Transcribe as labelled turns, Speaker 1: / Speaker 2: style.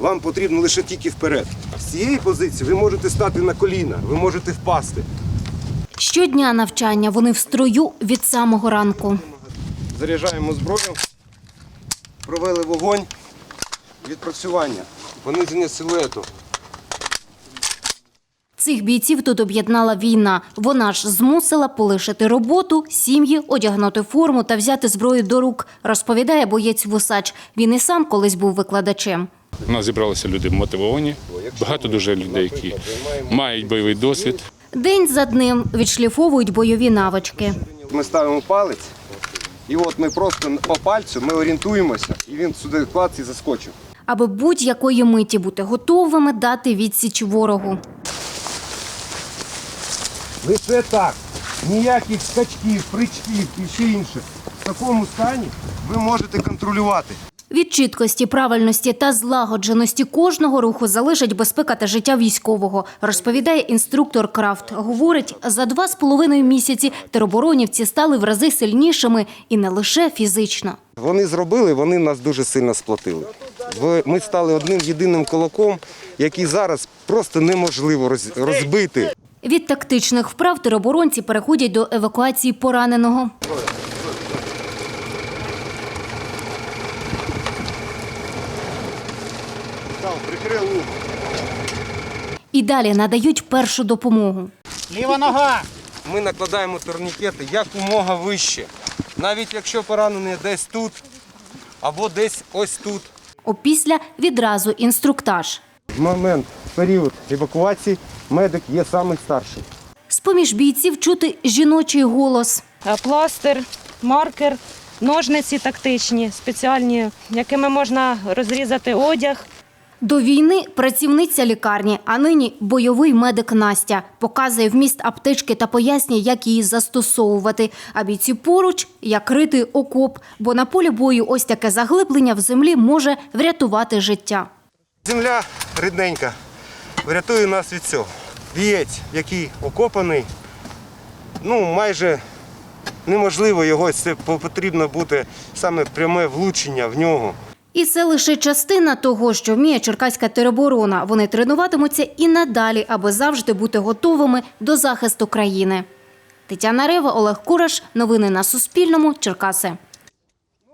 Speaker 1: Вам потрібно лише тільки вперед. З цієї позиції ви можете стати на коліна, ви можете впасти.
Speaker 2: Щодня навчання вони в строю від самого ранку.
Speaker 1: Заряджаємо зброю, провели вогонь, відпрацювання, пониження силуету.
Speaker 2: Цих бійців тут об'єднала війна. Вона ж змусила полишити роботу, сім'ї, одягнути форму та взяти зброю до рук, розповідає боєць Вусач. Він і сам колись був викладачем.
Speaker 3: У нас зібралися люди мотивовані, багато дуже людей, які мають бойовий досвід.
Speaker 2: День за днем відшліфовують бойові навички.
Speaker 1: Ми ставимо палець, і от ми просто по пальцю ми орієнтуємося, і він сюди клац і заскочив.
Speaker 2: аби будь-якої миті бути готовими дати відсіч ворогу.
Speaker 1: Лише так. Ніяких скачків, причків і ще інших. В такому стані ви можете контролювати.
Speaker 2: Від чіткості, правильності та злагодженості кожного руху залежить безпека та життя військового, розповідає інструктор Крафт. Говорить, за два з половиною місяці тероборонівці стали в рази сильнішими і не лише фізично.
Speaker 1: Вони зробили, вони нас дуже сильно сплотили. Ви- Ми стали одним єдиним кулаком, який зараз просто неможливо роз- розбити.
Speaker 2: Від тактичних вправ тероборонці переходять до евакуації пораненого.
Speaker 1: Прикрили.
Speaker 2: І далі надають першу допомогу.
Speaker 4: Ліва нога.
Speaker 1: Ми накладаємо турнікети якомога вище. Навіть якщо поранений десь тут або десь ось тут.
Speaker 2: Опісля відразу інструктаж.
Speaker 1: В момент, в період евакуації медик є самий старший.
Speaker 2: З-поміж бійців чути жіночий голос.
Speaker 5: Е, пластир, маркер, ножниці тактичні, спеціальні, якими можна розрізати одяг.
Speaker 2: До війни працівниця лікарні, а нині бойовий медик Настя показує вміст аптечки та пояснює, як її застосовувати. А бійці поруч як рити окоп, бо на полі бою ось таке заглиблення в землі може врятувати життя.
Speaker 1: Земля рідненька врятує нас від цього. Вієць, який окопаний, ну майже неможливо його, це потрібно бути саме пряме влучення в нього.
Speaker 2: І це лише частина того, що вміє черкаська тероборона. Вони тренуватимуться і надалі, аби завжди бути готовими до захисту країни. Тетяна Рева, Олег Кураш. Новини на Суспільному. Черкаси.